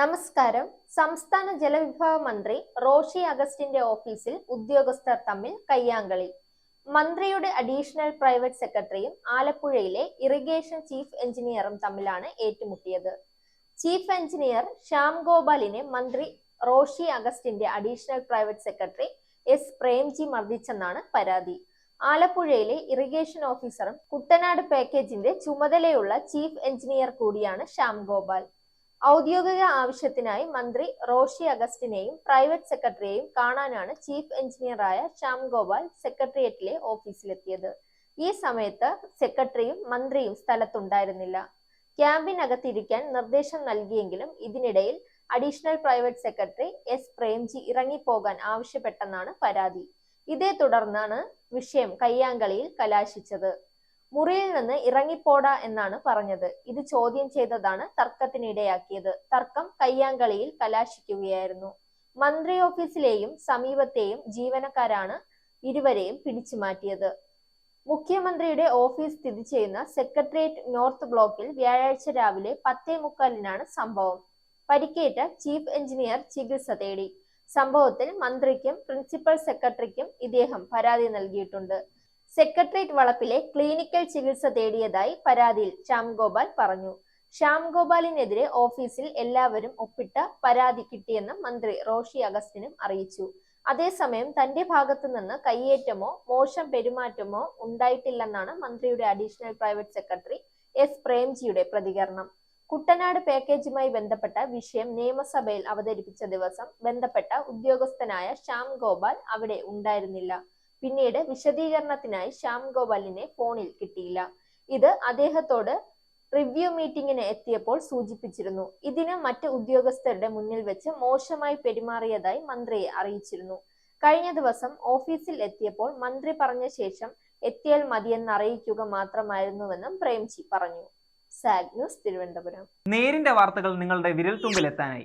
നമസ്കാരം. സംസ്ഥാന ജലവിഭവ മന്ത്രി റോഷി അഗസ്റ്റിന്റെ ഓഫീസിൽ ഉദ്യോഗസ്ഥർ തമ്മിൽ കയ്യാങ്കളി. മന്ത്രിയുടെ അഡീഷണൽ പ്രൈവറ്റ് സെക്രട്ടറിയും ആലപ്പുഴയിലെ ഇറിഗേഷൻ ചീഫ് എഞ്ചിനീയറും തമ്മിലാണ് ഏറ്റുമുട്ടിയത്. ചീഫ് എഞ്ചിനീയർ ശ്യാം ഗോപാലിനെ മന്ത്രി Roshy അഗസ്റ്റിന്റെ additional private secretary S Premji മർദ്ദിച്ചെന്നാണ് പരാതി. ആലപ്പുഴയിലെ ഇറിഗേഷൻ ഓഫീസറും കുട്ടനാട് പാക്കേജിന്റെ ചുമതലയുള്ള ചീഫ് എഞ്ചിനീയർ കൂടിയാണ് ശ്യാം ഗോപാൽ. ഔദ്യോഗിക ആവശ്യത്തിനായി മന്ത്രി റോഷി അഗസ്റ്റിനെയും പ്രൈവറ്റ് സെക്രട്ടറിയെയും കാണാനാണ് ചീഫ് എഞ്ചിനീയറായ ശ്യാം ഗോപാൽ സെക്രട്ടേറിയറ്റിലെ ഓഫീസിലെത്തിയത്. ഈ സമയത്ത് സെക്രട്ടറിയും മന്ത്രിയും സ്ഥലത്തുണ്ടായിരുന്നില്ല. ക്യാമ്പിനകത്തിരിക്കാൻ നിർദ്ദേശം നൽകിയെങ്കിലും ഇതിനിടയിൽ additional private secretary S Premji ഇറങ്ങിപ്പോകാൻ ആവശ്യപ്പെട്ടെന്നാണ് പരാതി. ഇതേ തുടർന്നാണ് വിഷയം കയ്യാങ്കളിയിൽ കലാശിച്ചത്. മുറിയിൽ നിന്ന് ഇറങ്ങിപ്പോടാ എന്നാണ് പറഞ്ഞത്. ഇത് ചോദ്യം ചെയ്തതാണ് തർക്കത്തിനിടയാക്കിയത്. തർക്കം കയ്യാങ്കളിയിൽ കലാശിക്കുകയായിരുന്നു. മന്ത്രി ഓഫീസിലെയും സമീപത്തെയും ജീവനക്കാരാണ് ഇരുവരെയും പിടിച്ചു മാറ്റിയത്. മുഖ്യമന്ത്രിയുടെ ഓഫീസ് സ്ഥിതി ചെയ്യുന്ന സെക്രട്ടേറിയറ്റ് നോർത്ത് ബ്ലോക്കിൽ വ്യാഴാഴ്ച രാവിലെ പത്തേ മുക്കാലിനാണ് സംഭവം. പരിക്കേറ്റ ചീഫ് എഞ്ചിനീയർ ചികിത്സ തേടി. സംഭവത്തിൽ മന്ത്രിക്കും പ്രിൻസിപ്പൽ സെക്രട്ടറിക്കും ഇദ്ദേഹം പരാതി നൽകിയിട്ടുണ്ട്. സെക്രട്ടേറിയറ്റ് വളപ്പിലെ ക്ലിനിക്കൽ ചികിത്സ തേടിയതായി പരാതിയിൽ ശ്യാം ഗോപാൽ പറഞ്ഞു. ശ്യാം ഗോപാലിനെതിരെ ഓഫീസിൽ എല്ലാവരും ഒപ്പിട്ട പരാതി കിട്ടിയെന്ന് മന്ത്രി റോഷി അഗസ്റ്റിനും അറിയിച്ചു. അതേസമയം തന്റെ ഭാഗത്തു നിന്ന് കയ്യേറ്റമോ മോശം പെരുമാറ്റമോ ഉണ്ടായിട്ടില്ലെന്നാണ് മന്ത്രിയുടെ അഡീഷണൽ പ്രൈവറ്റ് സെക്രട്ടറി എസ് പ്രേംജിയുടെ പ്രതികരണം. കുട്ടനാട് പാക്കേജുമായി ബന്ധപ്പെട്ട വിഷയം നിയമസഭയിൽ അവതരിപ്പിച്ച ദിവസം ബന്ധപ്പെട്ട ഉദ്യോഗസ്ഥനായ ശ്യാം ഗോപാൽ അവിടെ ഉണ്ടായിരുന്നില്ല. പിന്നീട് വിശദീകരണത്തിനായി ശ്യാം ഗോപാലിനെ ഫോണിൽ കിട്ടിയില്ല. ഇത് അദ്ദേഹത്തോട് റിവ്യൂ മീറ്റിംഗിന് എത്തിയപ്പോൾ സൂചിപ്പിച്ചിരുന്നു. ഇതിന് മറ്റ് ഉദ്യോഗസ്ഥരുടെ മുന്നിൽ വെച്ച് മോശമായി പെരുമാറിയതായി മന്ത്രിയെ അറിയിച്ചിരുന്നു. കഴിഞ്ഞ ദിവസം ഓഫീസിൽ എത്തിയപ്പോൾ മന്ത്രി പറഞ്ഞ ശേഷം എത്തിയാൽ മതിയെന്ന് അറിയിക്കുക മാത്രമായിരുന്നുവെന്നും പ്രേംജി പറഞ്ഞു. സാഗ് ന്യൂസ് തിരുവനന്തപുരം. നേരിന്റെ വാർത്തകൾ നിങ്ങളുടെ വിരൽത്തുമ്പിൽ എത്താനായി.